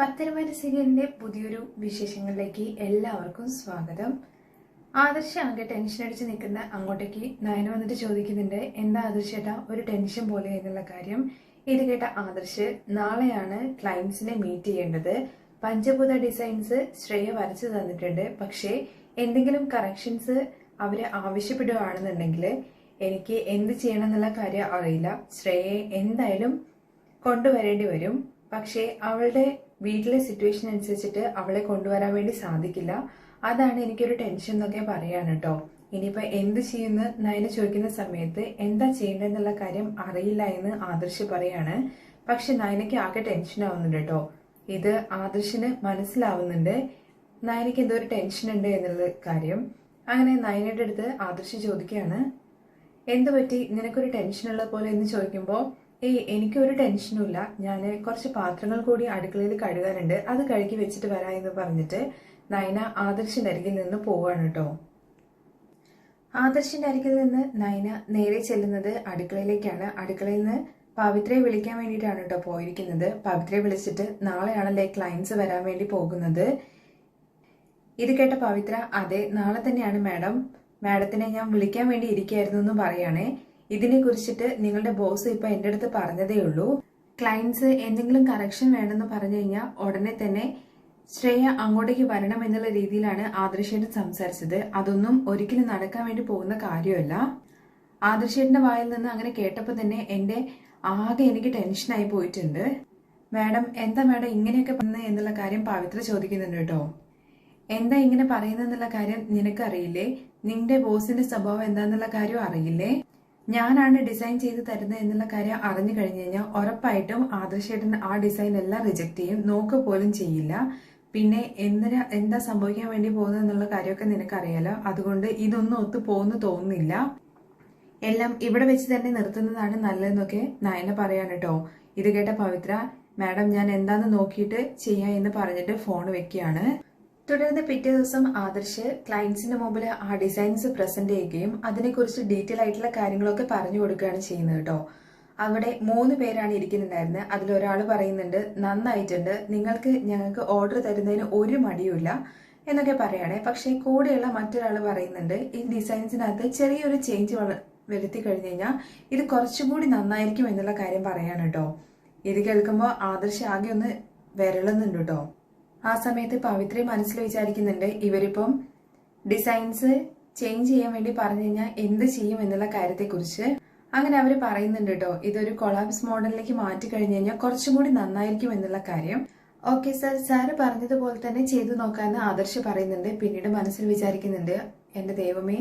പത്തരമാരി സീരിയലിന്റെ പുതിയൊരു വിശേഷങ്ങളിലേക്ക് എല്ലാവർക്കും സ്വാഗതം. ആദർശ ആകെ ടെൻഷൻ അടിച്ച് നിൽക്കുന്ന അങ്ങോട്ടേക്ക് നയന വന്നിട്ട് ചോദിക്കുന്നുണ്ട് എന്താ ആദർശേട്ടാ ഒരു ടെൻഷൻ പോലെ എന്നുള്ള കാര്യം? ഇത് കേട്ട ആദർശ് നാളെയാണ് ക്ലയൻസിനെ മീറ്റ് ചെയ്യേണ്ടത്. പഞ്ചഭൂത ഡിസൈൻസ് ശ്രേയ വരച്ചു തന്നിട്ടുണ്ട്. പക്ഷേ എന്തെങ്കിലും കറക്ഷൻസ് അവരെ ആവശ്യപ്പെടുകയാണെന്നുണ്ടെങ്കിൽ എനിക്ക് എന്ത് ചെയ്യണം എന്നുള്ള കാര്യം അറിയില്ല. ശ്രേയയെ എന്തായാലും കൊണ്ടുവരേണ്ടി വരും. പക്ഷേ അവളുടെ വീട്ടിലെ സിറ്റുവേഷൻ അനുസരിച്ചിട്ട് അവളെ കൊണ്ടുവരാൻ വേണ്ടി സാധിക്കില്ല. അതാണ് എനിക്കൊരു ടെൻഷൻ എന്നൊക്കെ പറയാൻ കേട്ടോ ഇനിയിപ്പോൾ എന്ത് ചെയ്യുന്നു? നയന ചോദിക്കുന്ന സമയത്ത് എന്താ ചെയ്യേണ്ടതെന്നുള്ള കാര്യം അറിയില്ല എന്ന് ആദർശ് പറയാണ്. പക്ഷെ നയനയ്ക്ക് ആകെ ടെൻഷൻ ആവുന്നുണ്ട് കേട്ടോ ഇത് ആദർശിന് മനസ്സിലാവുന്നുണ്ട്. നയനയ്ക്ക് എന്തോ ഒരു ടെൻഷൻ ഉണ്ട് എന്നുള്ള കാര്യം. അങ്ങനെ നയനയുടെ അടുത്ത് ആദർശ് ചോദിക്കുകയാണ്. എന്ത് പറ്റി നിനക്കൊരു ടെൻഷനുള്ള പോലെ എന്ന് ചോദിക്കുമ്പോൾ ഏയ് എനിക്കൊരു ടെൻഷനും ഇല്ല. ഞാൻ കുറച്ച് പാത്രങ്ങൾ കൂടി അടുക്കളയിൽ കഴുകാനുണ്ട്. അത് കഴുകി വെച്ചിട്ട് വരാം എന്ന് പറഞ്ഞിട്ട് നയന ആദർശിന്റെ അരികിൽ നിന്ന് പോവാണ് കേട്ടോ. ആദർശിന്റെ അരികിൽ നിന്ന് നയന നേരെ ചെല്ലുന്നത് അടുക്കളയിലേക്കാണ്. അടുക്കളയിൽ നിന്ന് പവിത്രയെ വിളിക്കാൻ വേണ്ടിയിട്ടാണ് കേട്ടോ പോയിരിക്കുന്നത്. പവിത്രയെ വിളിച്ചിട്ട് നാളെയാണല്ലേ ക്ലയൻസ് വരാൻ വേണ്ടി പോകുന്നത്? ഇത് കേട്ട പവിത്ര അതെ നാളെ തന്നെയാണ് മാഡം. മാഡത്തിനെ ഞാൻ വിളിക്കാൻ വേണ്ടി ഇരിക്കുകയായിരുന്നു എന്ന് പറയണേ ഇതിനെ കുറിച്ചിട്ട് നിങ്ങളുടെ ബോസ് ഇപ്പൊ എന്റെ അടുത്ത് പറഞ്ഞതേ ഉള്ളൂ. ക്ലയൻസ് എന്തെങ്കിലും കറക്ഷൻ വേണമെന്ന് പറഞ്ഞു കഴിഞ്ഞാൽ ഉടനെ തന്നെ ശ്രേയ അങ്ങോട്ടേക്ക് വരണം എന്നുള്ള രീതിയിലാണ് ആദർശേട്ടൻ സംസാരിച്ചത്. അതൊന്നും ഒരിക്കലും നടക്കാൻ വേണ്ടി പോകുന്ന കാര്യമല്ല. ആദർശേട്ടന്റെ വായിൽ നിന്ന് അങ്ങനെ കേട്ടപ്പോൾ തന്നെ എന്റെ ആകെ എനിക്ക് ടെൻഷനായി പോയിട്ടുണ്ട്. മാഡം എന്താ മാഡം ഇങ്ങനെയൊക്കെ പറഞ്ഞത് എന്നുള്ള കാര്യം പവിത്ര ചോദിക്കുന്നുണ്ട് കേട്ടോ. എന്താ ഇങ്ങനെ പറയുന്നെന്നുള്ള കാര്യം നിനക്ക് അറിയില്ലേ നിന്റെ ബോസിന്റെ സ്വഭാവം എന്താന്നുള്ള കാര്യം അറിയില്ലേ? ഞാനാണ് ഡിസൈൻ ചെയ്ത് തരുന്നത് എന്നുള്ള കാര്യം അറിഞ്ഞു കഴിഞ്ഞു കഴിഞ്ഞാൽ ഉറപ്പായിട്ടും ആദർശേട്ടൻ ആ ഡിസൈൻ എല്ലാം റിജക്റ്റ് ചെയ്യും. നോക്ക് പോലും ചെയ്യില്ല. പിന്നെ എന്തിനാ എന്താ സംഭവിക്കാൻ വേണ്ടി പോകുന്നത് എന്നുള്ള കാര്യമൊക്കെ നിനക്കറിയാലോ. അതുകൊണ്ട് ഇതൊന്നും ഒത്തു പോകുന്നു തോന്നുന്നില്ല. എല്ലാം ഇവിടെ വെച്ച് തന്നെ നിർത്തുന്നതാണ് നല്ലതെന്നൊക്കെ നയന പറയാണ് കേട്ടോ ഇത് കേട്ട പവിത്ര മാഡം ഞാൻ എന്താന്ന് നോക്കിയിട്ട് ചെയ്യാം എന്ന് പറഞ്ഞിട്ട് ഫോൺ വെക്കുകയാണ്. തുടർന്ന് പിറ്റേ ദിവസം ആദർശ് ക്ലയൻസിന്റെ മുമ്പിൽ ആ ഡിസൈൻസ് പ്രസന്റ് ചെയ്യുകയും അതിനെക്കുറിച്ച് ഡീറ്റെയിൽ ആയിട്ടുള്ള കാര്യങ്ങളൊക്കെ പറഞ്ഞു കൊടുക്കുകയാണ് ചെയ്യുന്നത് കേട്ടോ. അവിടെ മൂന്ന് പേരാണ് ഇരിക്കുന്നുണ്ടായിരുന്നത് അതിലൊരാൾ പറയുന്നുണ്ട് നന്നായിട്ടുണ്ട്. നിങ്ങൾക്ക് ഞങ്ങൾക്ക് ഓർഡർ തരുന്നതിന് ഒരു മടിയുമില്ല എന്നൊക്കെ പറയണേ. പക്ഷേ കൂടെയുള്ള മറ്റൊരാൾ പറയുന്നുണ്ട് ഈ ഡിസൈൻസിനകത്ത് ചെറിയൊരു ചേഞ്ച് വരുത്തി കഴിഞ്ഞു കഴിഞ്ഞാൽ ഇത് കുറച്ചും കൂടി നന്നായിരിക്കും എന്നുള്ള കാര്യം പറയാണ് കേട്ടോ. ഇത് കേൾക്കുമ്പോൾ ആദർശ ആകെ ഒന്ന് വിരളുന്നുണ്ട് കേട്ടോ. ആ സമയത്ത് പവിത്രി മനസ്സിൽ വിചാരിക്കുന്നുണ്ട് ഇവരിപ്പം ഡിസൈൻസ് ചേഞ്ച് ചെയ്യാൻ വേണ്ടി പറഞ്ഞു കഴിഞ്ഞാൽ എന്ത് ചെയ്യും എന്നുള്ള കാര്യത്തെക്കുറിച്ച്. അങ്ങനെ അവർ പറയുന്നുണ്ട് കേട്ടോ ഇതൊരു കൊളാബ്സ് മോഡലിലേക്ക് മാറ്റി കഴിഞ്ഞു കഴിഞ്ഞാൽ കുറച്ചും കൂടി നന്നായിരിക്കും എന്നുള്ള കാര്യം. ഓക്കെ സർ സാറ് പറഞ്ഞതുപോലെ തന്നെ ചെയ്തു നോക്കാമെന്ന് ആദർശ് പറയുന്നുണ്ട്. പിന്നീട് മനസ്സിൽ വിചാരിക്കുന്നുണ്ട് എന്റെ ദൈവമേ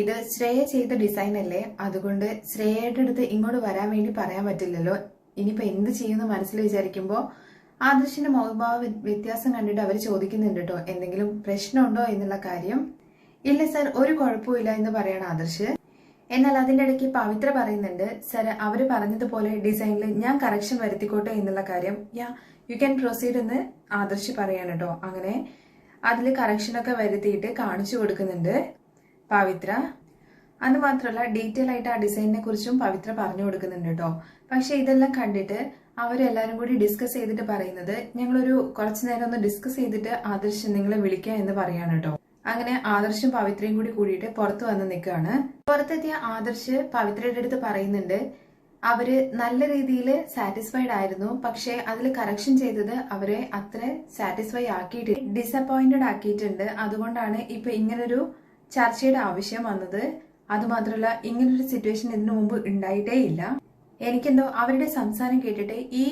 ഇത് ശ്രേയ ചെയ്ത ഡിസൈൻ അല്ലേ? അതുകൊണ്ട് ശ്രേയയുടെ അടുത്ത് ഇങ്ങോട്ട് വരാൻ വേണ്ടി പറയാൻ പറ്റില്ലല്ലോ. ഇനിയിപ്പോ എന്ത് ചെയ്യുമെന്ന് മനസ്സിൽ വിചാരിക്കുമ്പോൾ ആദർശിന്റെ മുഖഭാവ വ്യത്യാസം കണ്ടിട്ട് അവർ ചോദിക്കുന്നുണ്ട് കേട്ടോ എന്തെങ്കിലും പ്രശ്നമുണ്ടോ എന്നുള്ള കാര്യം. ഇല്ല സർ ഒരു കുഴപ്പമില്ല എന്ന് പറയാണ് ആദർശ്. എന്നാൽ അതിന്റെ ഇടയ്ക്ക് പവിത്ര പറയുന്നുണ്ട് സർ അവർ പറഞ്ഞതുപോലെ ഡിസൈനിൽ ഞാൻ കറക്ഷൻ വരുത്തിക്കോട്ടെ എന്നുള്ള കാര്യം. യാ യു ക്യാൻ പ്രൊസീഡ് എന്ന് ആദർശ് പറയാണ് കേട്ടോ അങ്ങനെ അതിൽ കറക്ഷനൊക്കെ വരുത്തിയിട്ട് കാണിച്ചു കൊടുക്കുന്നുണ്ട് പവിത്ര. അത് മാത്രമല്ല ഡീറ്റെയിൽ ആയിട്ട് ആ ഡിസൈനിനെ കുറിച്ചും പവിത്ര പറഞ്ഞു കൊടുക്കുന്നുണ്ട് കേട്ടോ പക്ഷെ ഇതെല്ലാം കണ്ടിട്ട് അവരെല്ലാരും കൂടി ഡിസ്കസ് ചെയ്തിട്ട് പറയുന്നത് ഞങ്ങളൊരു കുറച്ചു നേരം ഒന്ന് ഡിസ്കസ് ചെയ്തിട്ട് ആദർശ് നിങ്ങളെ വിളിക്കാം എന്ന് പറയാണ് കേട്ടോ അങ്ങനെ ആദർശും പവിത്രയും കൂടി കൂടിയിട്ട് പുറത്തു വന്ന് നിൽക്കുകയാണ്. പുറത്തെത്തിയ ആദർശ് പവിത്രയുടെ അടുത്ത് പറയുന്നുണ്ട് അവർ നല്ല രീതിയിൽ സാറ്റിസ്ഫൈഡ് ആയിരുന്നു പക്ഷെ അതിൽ കറക്ഷൻ ചെയ്തത് അവരെ അത്ര സാറ്റിസ്ഫൈ ആക്കിയിട്ട് ഡിസപ്പോയിന്റഡ് ആക്കിയിട്ടുണ്ട്. അതുകൊണ്ടാണ് ഇപ്പൊ ഇങ്ങനൊരു ചർച്ചയുടെ ആവശ്യം വന്നത്. അതുമാത്രമല്ല ഇങ്ങനൊരു സിറ്റുവേഷൻ ഇതിനു മുമ്പ് ഉണ്ടായിട്ടേ ഇല്ല. എനിക്കെന്തോ അവരുടെ സംസാരം കേട്ടിട്ട് ഈ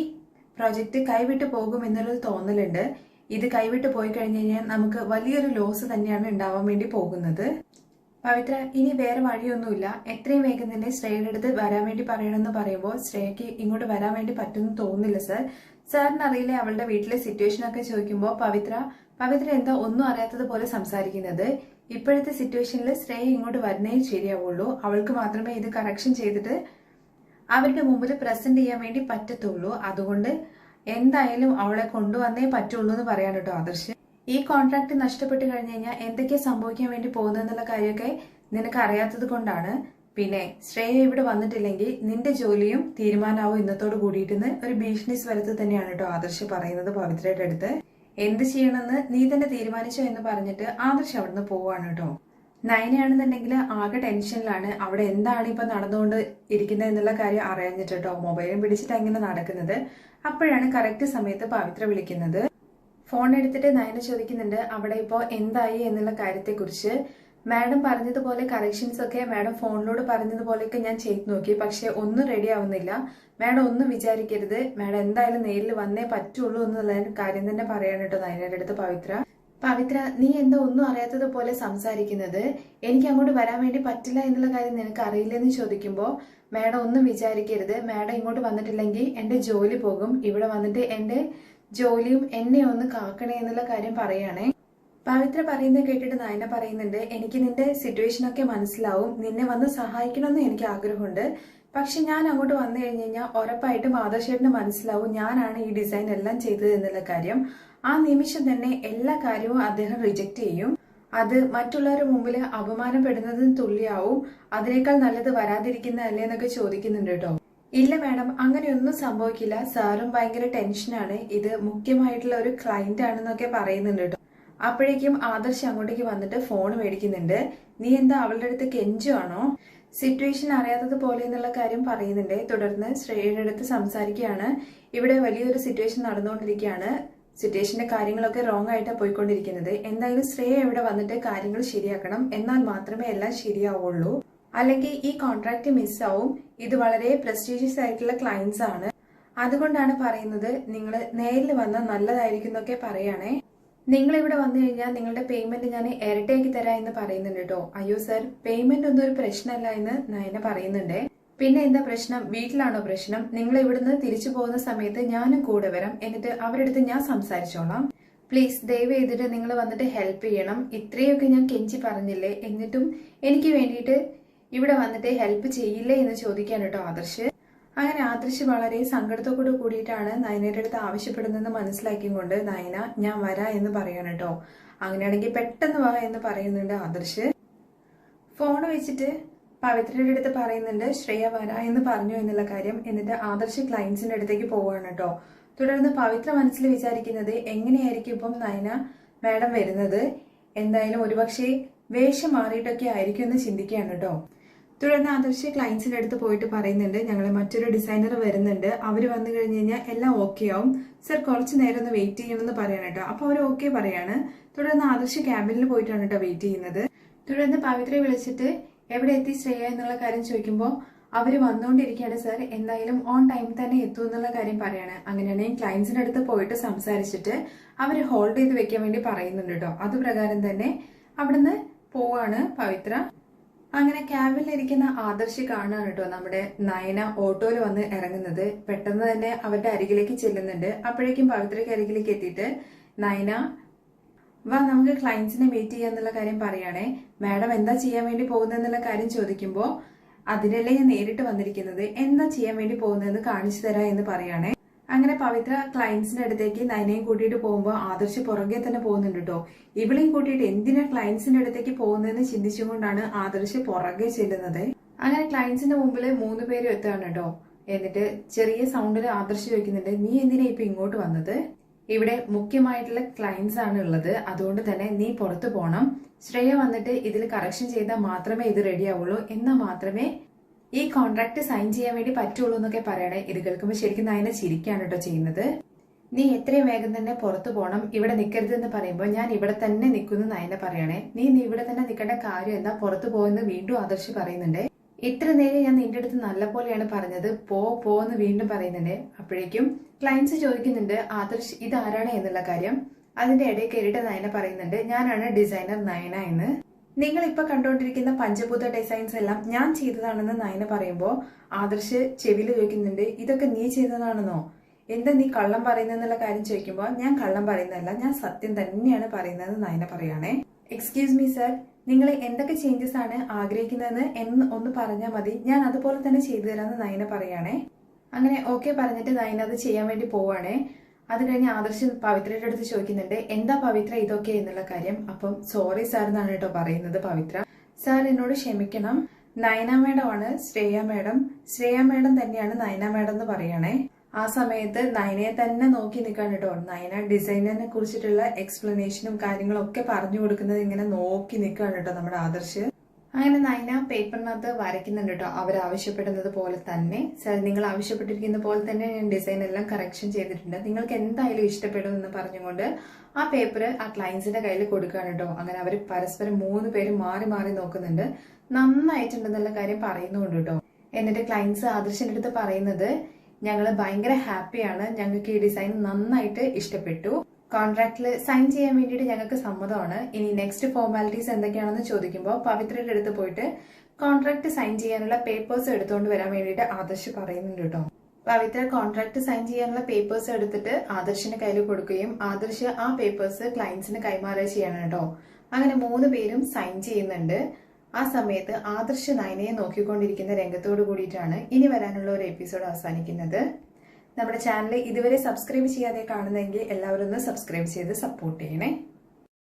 പ്രോജക്റ്റ് കൈവിട്ട് പോകും എന്നുള്ളൊരു തോന്നലുണ്ട്. ഇത് കൈവിട്ട് പോയി കഴിഞ്ഞു കഴിഞ്ഞാൽ നമുക്ക് വലിയൊരു ലോസ് തന്നെയാണ് ഉണ്ടാവാൻ വേണ്ടി പോകുന്നത്. പവിത്ര ഇനി വേറെ വഴിയൊന്നുമില്ല. എത്രയും വേഗം തന്നെ ശ്രേയയുടെ അടുത്ത് വരാൻ വേണ്ടി പറയണമെന്ന് പറയുമ്പോൾ ശ്രേയക്ക് ഇങ്ങോട്ട് വരാൻ വേണ്ടി പറ്റുമെന്ന് തോന്നുന്നില്ല സർ സാറിന് അറിയില്ലേ അവളുടെ വീട്ടിലെ സിറ്റുവേഷൻ ഒക്കെ ചോദിക്കുമ്പോൾ പവിത്ര പവിത്ര എന്താ ഒന്നും അറിയാത്തതുപോലെ സംസാരിക്കുന്നത്? ഇപ്പോഴത്തെ സിറ്റുവേഷനിൽ ശ്രേയ ഇങ്ങോട്ട് വരുന്നേ ശരിയാവുള്ളൂ. അവൾക്ക് മാത്രമേ ഇത് കറക്ഷൻ ചെയ്തിട്ട് അവരുടെ മുമ്പിൽ പ്രസന്റ് ചെയ്യാൻ വേണ്ടി പറ്റത്തുള്ളൂ. അതുകൊണ്ട് എന്തായാലും അവളെ കൊണ്ടുവന്നേ പറ്റുള്ളൂ എന്ന് പറയാൻ കേട്ടോ ആദർശ്. ഈ കോൺട്രാക്ട് നഷ്ടപ്പെട്ട് കഴിഞ്ഞു കഴിഞ്ഞാൽ എന്തൊക്കെയാ സംഭവിക്കാൻ വേണ്ടി പോകുന്നതെന്നുള്ള കാര്യമൊക്കെ നിനക്ക് അറിയാത്തത് കൊണ്ടാണ്. പിന്നെ ശ്രേയ ഇവിടെ വന്നിട്ടില്ലെങ്കിൽ നിന്റെ ജോലിയും തീരുമാനമാവും ഇന്നത്തോട് കൂടിയിട്ടെന്ന് ഒരു ഭീഷണി സ്വരത്തിൽ തന്നെയാണ് കേട്ടോ ആദർശ് പറയുന്നത് പവിത്രയുടെ അടുത്ത്. എന്ത് ചെയ്യണമെന്ന് നീ തന്നെ തീരുമാനിച്ചോ എന്ന് പറഞ്ഞിട്ട് ആദർശ് അവിടുന്ന് പോവാണ് കേട്ടോ. നയനയാണെന്നുണ്ടെങ്കിൽ ആകെ ടെൻഷനിലാണ്. അവിടെ എന്താണ് ഇപ്പൊ നടന്നുകൊണ്ട് ഇരിക്കുന്നത് എന്നുള്ള കാര്യം അറിയാഞ്ഞിട്ട് കേട്ടോ മൊബൈലും പിടിച്ചിട്ട് അങ്ങനെ നടക്കുന്നത്. അപ്പോഴാണ് കറക്റ്റ് സമയത്ത് പവിത്ര വിളിക്കുന്നത്. ഫോൺ എടുത്തിട്ട് നയന ചോദിക്കുന്നുണ്ട് അവിടെ ഇപ്പോൾ എന്തായി എന്നുള്ള കാര്യത്തെക്കുറിച്ച്? മാഡം പറഞ്ഞതുപോലെ കറക്ഷൻസ് ഒക്കെ മാഡം ഫോണിലൂടെ പറഞ്ഞതുപോലെയൊക്കെ ഞാൻ ചെയ്തു നോക്കി. പക്ഷേ ഒന്നും റെഡി ആവുന്നില്ല. മാഡം ഒന്നും വിചാരിക്കരുത്. മാഡം എന്തായാലും നേരിൽ വന്നേ പറ്റുള്ളൂ എന്നുള്ള കാര്യം തന്നെ പറയാൻ കേട്ടോ നയനയുടെ അടുത്ത് പവിത്ര. പവിത്ര നീ എന്തോ ഒന്നും അറിയാത്തത് പോലെ സംസാരിക്കുന്നത്? എനിക്ക് അങ്ങോട്ട് വരാൻ വേണ്ടി പറ്റില്ല എന്നുള്ള കാര്യം നിനക്ക് അറിയില്ലെന്ന് ചോദിക്കുമ്പോൾ മാഡം ഒന്നും വിചാരിക്കരുത്. മാഡം ഇങ്ങോട്ട് വന്നിട്ടില്ലെങ്കിൽ എന്റെ ജോലി പോകും. ഇവിടെ വന്നിട്ട് എന്റെ ജോലിയും എന്നെ ഒന്ന് കാക്കണേ എന്നുള്ള കാര്യം പറയുകയാണേ പവിത്ര പറയുന്നത് കേട്ടിട്ട് നായന പറയുന്നുണ്ട് എനിക്ക് നിന്റെ സിറ്റുവേഷൻ ഒക്കെ മനസ്സിലാവും. നിന്നെ വന്ന് സഹായിക്കണമെന്ന് എനിക്ക് ആഗ്രഹമുണ്ട്. പക്ഷെ ഞാൻ അങ്ങോട്ട് വന്നു കഴിഞ്ഞു കഴിഞ്ഞാൽ ഉറപ്പായിട്ടും ആദർശേട്ടന് മനസ്സിലാവും. ഞാനാണ് ഈ ഡിസൈൻ എല്ലാം ചെയ്തത് എന്നുള്ള കാര്യം. ആ നിമിഷം തന്നെ എല്ലാ കാര്യവും അദ്ദേഹം റിജക്റ്റ് ചെയ്യും. അത് മറ്റുള്ളവരുടെ മുമ്പിൽ അപമാനപ്പെടുന്നതിന് തുല്യാവും അതിനേക്കാൾ നല്ലത് വരാതിരിക്കുന്നതല്ലേ എന്നൊക്കെ ചോദിക്കുന്നുണ്ട് കേട്ടോ. ഇല്ല മാഡം അങ്ങനെയൊന്നും സംഭവിക്കില്ല. സാറും ഭയങ്കര ടെൻഷനാണ് ഇത് മുഖ്യമായിട്ടുള്ള ഒരു ക്ലയന്റ് ആണെന്നൊക്കെ പറയുന്നുണ്ട് കേട്ടോ. അപ്പോഴേക്കും ആദർശ് അങ്ങോട്ടേക്ക് വന്നിട്ട് ഫോൺ മേടിക്കുന്നുണ്ട്. നീ എന്താ അവളുടെ അടുത്ത് കെഞ്ചുവാണോ സിറ്റുവേഷൻ അറിയാത്തത് പോലെ എന്നുള്ള കാര്യം പറയുന്നുണ്ട്. തുടർന്ന് ശ്രേയയുടെ അടുത്ത് സംസാരിക്കുകയാണ്. ഇവിടെ വലിയൊരു സിറ്റുവേഷൻ നടന്നുകൊണ്ടിരിക്കുകയാണ്. സിറ്റുവേഷന്റെ കാര്യങ്ങളൊക്കെ റോങ് ആയിട്ടാണ് പോയിക്കൊണ്ടിരിക്കുന്നത്. എന്തായാലും ശ്രേയ ഇവിടെ വന്നിട്ട് കാര്യങ്ങൾ ശരിയാക്കണം. എന്നാൽ മാത്രമേ എല്ലാം ശരിയാവുള്ളൂ. അല്ലെങ്കിൽ ഈ കോൺട്രാക്ട് മിസ്സാവും ഇത് വളരെ പ്രസ്റ്റീജിയസ് ആയിട്ടുള്ള ക്ലയൻസ് ആണ്. അതുകൊണ്ടാണ് പറയുന്നത് നിങ്ങൾ നേരിൽ വന്നാൽ നല്ലതായിരിക്കും എന്നൊക്കെ പറയുകയാണേ നിങ്ങൾ ഇവിടെ വന്നു കഴിഞ്ഞാൽ നിങ്ങളുടെ പേയ്മെന്റ് ഞാൻ ഇരട്ടിയാക്കി തരാം എന്ന് പറയുന്നുണ്ട് കേട്ടോ. അയ്യോ സർ പേയ്മെന്റ് ഒന്നും ഒരു പ്രശ്നമല്ല എന്ന് നയന പറയുന്നുണ്ട്. പിന്നെ എന്താ പ്രശ്നം? വീട്ടിലാണോ പ്രശ്നം? നിങ്ങൾ ഇവിടുന്ന് തിരിച്ചു പോകുന്ന സമയത്ത് ഞാനും കൂടെ വരാം. എന്നിട്ട് അവരുടെ അടുത്ത് ഞാൻ സംസാരിച്ചോളാം. പ്ലീസ് ദയവ് ചെയ്തിട്ട് നിങ്ങൾ വന്നിട്ട് ഹെൽപ്പ് ചെയ്യണം. ഇത്രയൊക്കെ ഞാൻ കെഞ്ചി പറഞ്ഞില്ലേ? എന്നിട്ടും എനിക്ക് വേണ്ടിയിട്ട് ഇവിടെ വന്നിട്ട് ഹെൽപ്പ് ചെയ്യില്ലേ എന്ന് ചോദിക്കാൻ കേട്ടോ ആദർശ്. അങ്ങനെ ആദർശ് വളരെ സങ്കടത്തോടു കൂടിയിട്ടാണ് നയനയുടെ അടുത്ത് ആവശ്യപ്പെടുന്നതെന്ന് മനസ്സിലാക്കിയും കൊണ്ട് നയന ഞാൻ വരാ എന്ന് പറയാൻ കേട്ടോ. അങ്ങനെയാണെങ്കിൽ പെട്ടെന്ന് വാ എന്ന് പറയുന്നുണ്ട് ആദർശ്. ഫോൺ വെച്ചിട്ട് പവിത്രയുടെ അടുത്ത് പറയുന്നുണ്ട് ശ്രേയ വരാ എന്ന് പറഞ്ഞു എന്നുള്ള കാര്യം എന്നിട്ട് ആദർശ് ക്ലയൻസിന്റെ അടുത്തേക്ക് പോവാണ് കേട്ടോ. തുടർന്ന് പവിത്ര മനസ്സിൽ വിചാരിക്കുന്നത് എങ്ങനെയായിരിക്കും ഇപ്പം നയന മാഡം വരുന്നത്? എന്തായാലും ഒരുപക്ഷെ വേഷം മാറിയിട്ടൊക്കെ ആയിരിക്കും എന്ന് ചിന്തിക്കുകയാണ് കേട്ടോ. തുടർന്ന് ആദർശ് ക്ലയൻസിന്റെ അടുത്ത് പോയിട്ട് പറയുന്നുണ്ട് ഞങ്ങൾ മറ്റൊരു ഡിസൈനർ വരുന്നുണ്ട്. അവർ വന്നു കഴിഞ്ഞ് കഴിഞ്ഞാൽ എല്ലാം ഓക്കെ ആവും. സർ കുറച്ച് നേരം ഒന്ന് വെയിറ്റ് ചെയ്യണമെന്ന് പറയണം കേട്ടോ. അപ്പൊ അവർ ഓക്കെ പറയാണ്. തുടർന്ന് ആദർശ് ക്യാബിനിൽ പോയിട്ടാണ് കേട്ടോ വെയിറ്റ് ചെയ്യുന്നത്. തുടർന്ന് പവിത്രയെ വിളിച്ചിട്ട് എവിടെ എത്തി ശ്രേയ എന്നുള്ള കാര്യം ചോദിക്കുമ്പോൾ അവർ വന്നുകൊണ്ടിരിക്കുകയാണ് സർ. എന്തായാലും ഓൺ ടൈം തന്നെ എത്തും എന്നുള്ള കാര്യം പറയാണ്. അങ്ങനെയാണെങ്കിൽ ക്ലയൻസിന്റെ അടുത്ത് പോയിട്ട് സംസാരിച്ചിട്ട് അവർ ഹോൾഡ് ചെയ്ത് വെക്കാൻ വേണ്ടി പറയുന്നുണ്ട് കേട്ടോ അതുപ്രകാരം തന്നെ അവിടുന്ന് പോവാണ് പവിത്ര. അങ്ങനെ ക്യാബിലിരിക്കുന്ന ആദർശ് കാണാണ് കേട്ടോ നമ്മുടെ നയന ഓട്ടോയിൽ വന്ന് ഇറങ്ങുന്നത്. പെട്ടെന്ന് തന്നെ അവരുടെ അരികിലേക്ക് ചെല്ലുന്നുണ്ട്. അപ്പോഴേക്കും പവിത്രയ്ക്ക് അരികിലേക്ക് എത്തിയിട്ട് നയന വാ നമുക്ക് ക്ലയൻസിനെ മീറ്റ് ചെയ്യാന്നുള്ള കാര്യം പറയുകയാണേ. മാഡം എന്താ ചെയ്യാൻ വേണ്ടി പോകുന്നതെന്നുള്ള കാര്യം ചോദിക്കുമ്പോൾ അതിനല്ലേ ഞാൻ നേരിട്ട് വന്നിരിക്കുന്നത്? എന്താ ചെയ്യാൻ വേണ്ടി പോകുന്നതെന്ന് കാണിച്ചു തരാം എന്ന് പറയുകയാണേ. അങ്ങനെ പവിത്ര ക്ലയൻസിന്റെ അടുത്തേക്ക് നയനയും കൂട്ടിയിട്ട് പോകുമ്പോൾ ആദർശ് പുറകെ തന്നെ പോകുന്നുണ്ട് കേട്ടോ ഇവളെയും കൂട്ടിയിട്ട് എന്തിനാ ക്ലയൻസിന്റെ അടുത്തേക്ക് പോകുന്നതെന്ന് ചിന്തിച്ചുകൊണ്ടാണ് ആദർശ് പുറകെ ചെല്ലുന്നത്. അങ്ങനെ ക്ലയൻസിന്റെ മുമ്പിൽ മൂന്ന് പേരും എത്തുകയാണ് കേട്ടോ എന്നിട്ട് ചെറിയ സൗണ്ടിൽ ആദർശ് ചോദിക്കുന്നുണ്ട് നീ എന്തിനാ ഇപ്പൊ ഇങ്ങോട്ട് വന്നത്? ഇവിടെ മുഖ്യമായിട്ടുള്ള ക്ലയൻസ് ആണ് ഉള്ളത്. അതുകൊണ്ട് തന്നെ നീ പുറത്തു പോകണം ശ്രേയ വന്നിട്ട് ഇതിൽ കറക്ഷൻ ചെയ്താൽ മാത്രമേ ഇത് റെഡി ആവുള്ളൂ. എന്നാൽ മാത്രമേ ഈ കോൺട്രാക്ട് സൈൻ ചെയ്യാൻ വേണ്ടി പറ്റുള്ളൂ എന്നൊക്കെ പറയണേ. ഇത് കേൾക്കുമ്പോൾ ശരിക്കും നയനെ ചിരിക്കാണ് കേട്ടോ ചെയ്യുന്നത്. നീ എത്രയും വേഗം തന്നെ പുറത്തു പോകണം ഇവിടെ നിൽക്കരുത് എന്ന് പറയുമ്പോൾ ഞാൻ ഇവിടെ തന്നെ നിൽക്കുന്നു നയന പറയണേ. നീ നീ ഇവിടെ തന്നെ നിൽക്കേണ്ട കാര്യം എന്താ? പുറത്തു പോകുമെന്ന് വീണ്ടും ആദർശി പറയുന്നുണ്ട്. ഇത്ര നേരം ഞാൻ നിന്റെ അടുത്ത് നല്ല പോലെയാണ് പറഞ്ഞത്. പോ പോ എന്ന് വീണ്ടും പറയുന്നുണ്ട്. അപ്പോഴേക്കും ക്ലയൻസ് ചോദിക്കുന്നുണ്ട് ആദർശ് ഇതാരാണ്? എന്നുള്ള കാര്യം. അതിന്റെ ഇടയിൽ കയറിയിട്ട് നയന പറയുന്നുണ്ട് ഞാനാണ് ഡിസൈനർ നയന എന്ന്. നിങ്ങൾ ഇപ്പൊ കണ്ടുകൊണ്ടിരിക്കുന്ന പഞ്ചഭൂത ഡിസൈൻസ് എല്ലാം ഞാൻ ചെയ്തതാണെന്ന് നയന പറയുമ്പോൾ ആദർശ് ചെവിയിൽ ചോദിക്കുന്നുണ്ട് ഇതൊക്കെ നീ ചെയ്തതാണെന്നോ? എന്താ നീ കള്ളം പറയുന്നെന്നുള്ള കാര്യം ചോദിക്കുമ്പോൾ ഞാൻ കള്ളം പറയുന്നതല്ല ഞാൻ സത്യം തന്നെയാണ് പറയുന്നതെന്ന് നയന പറയുകയാണേ എക്സ്ക്യൂസ് മീ സർ നിങ്ങൾ എന്തൊക്കെ ചേഞ്ചസ് ആണ് ആഗ്രഹിക്കുന്നതെന്ന് എന്ന് ഒന്ന് പറഞ്ഞാൽ മതി. ഞാൻ അതുപോലെ തന്നെ ചെയ്തു തരാമെന്ന് നയന പറയുകയാണേ. അങ്ങനെ ഓക്കെ പറഞ്ഞിട്ട് നയന അത് ചെയ്യാൻ വേണ്ടി പോവുകയാണേ. അത് കഴിഞ്ഞ് ആദർശ് പവിത്രയുടെ അടുത്ത് ചോദിക്കുന്നുണ്ട് എന്താ പവിത്ര ഇതൊക്കെ? എന്നുള്ള കാര്യം. അപ്പം സോറി സാർ എന്നാണ് കേട്ടോ പറയുന്നത് പവിത്ര. സാർ എന്നോട് ക്ഷമിക്കണം. നയന മേഡമാണ് ശ്രേയ മേഡം ശ്രേയ മേഡം തന്നെയാണ് നയന മേഡം എന്ന് പറയണേ ആ സമയത്ത് നയനയെ തന്നെ നോക്കി നിൽക്കാൻ കേട്ടോ. നയന ഡിസൈനിനെ കുറിച്ചിട്ടുള്ള എക്സ്പ്ലനേഷനും കാര്യങ്ങളും ഒക്കെ പറഞ്ഞു കൊടുക്കുന്നത് ഇങ്ങനെ നോക്കി നിൽക്കുകയാണ് കേട്ടോ നമ്മുടെ ആദർശ്. അങ്ങനെ നയന പേപ്പറിനകത്ത് വരയ്ക്കുന്നുണ്ട് കേട്ടോ. അവർ ആവശ്യപ്പെടുന്നത് പോലെ തന്നെ. സർ നിങ്ങൾ ആവശ്യപ്പെട്ടിരിക്കുന്ന പോലെ തന്നെ ഞാൻ ഡിസൈൻ എല്ലാം കറക്ഷൻ ചെയ്തിട്ടുണ്ട്. നിങ്ങൾക്ക് എന്തായാലും ഇഷ്ടപ്പെടും എന്ന് പറഞ്ഞുകൊണ്ട് ആ പേപ്പർ ആ ക്ലയൻസിന്റെ കയ്യിൽ കൊടുക്കുകയാണ് കേട്ടോ. അങ്ങനെ അവർ പരസ്പരം മൂന്ന് പേര് മാറി മാറി നോക്കുന്നുണ്ട്. നന്നായിട്ടുണ്ടെന്നുള്ള കാര്യം പറയുന്നുണ്ട് കേട്ടോ. എന്നിട്ട് ക്ലയൻസ് ആദർശിന്റെ അടുത്ത് പറയുന്നത് ഞങ്ങൾ ഭയങ്കര ഹാപ്പിയാണ്. ഞങ്ങൾക്ക് ഈ ഡിസൈൻ നന്നായിട്ട് ഇഷ്ടപ്പെട്ടു. കോൺട്രാക്റ്റിൽ സൈൻ ചെയ്യാൻ വേണ്ടിയിട്ട് ഞങ്ങൾക്ക് സമ്മതമാണ്. ഇനി നെക്സ്റ്റ് ഫോർമാലിറ്റീസ് എന്തൊക്കെയാണെന്ന് ചോദിക്കുമ്പോൾ പവിത്രയുടെ അടുത്ത് പോയിട്ട് കോൺട്രാക്ട് സൈൻ ചെയ്യാനുള്ള പേപ്പേഴ്സ് എടുത്തുകൊണ്ട് വരാൻ വേണ്ടിയിട്ട് ആദർശ് പറയുന്നുണ്ട് കേട്ടോ. പവിത്ര കോൺട്രാക്ട് സൈൻ ചെയ്യാനുള്ള പേപ്പേഴ്സ് എടുത്തിട്ട് ആദർശിന്റെ കയ്യിൽ കൊടുക്കുകയും ആദർശ് ആ പേപ്പേഴ്സ് ക്ലയൻസിന് കൈമാറുക ചെയ്യണം കേട്ടോ. അങ്ങനെ മൂന്ന് പേരും സൈൻ ചെയ്യുന്നുണ്ട്. ആ സമയത്ത് ആദർശ നയനയെ നോക്കിക്കൊണ്ടിരിക്കുന്ന രംഗത്തോട് കൂടിയിട്ടാണ് ഇനി വരാനുള്ള ഒരു എപ്പിസോഡ് അവസാനിക്കുന്നത്. നമ്മുടെ ചാനൽ ഇതുവരെ സബ്സ്ക്രൈബ് ചെയ്യാതെ കാണുന്നെങ്കിൽ എല്ലാവരും ഒന്ന് സബ്സ്ക്രൈബ് ചെയ്ത് സപ്പോർട്ട് ചെയ്യണേ.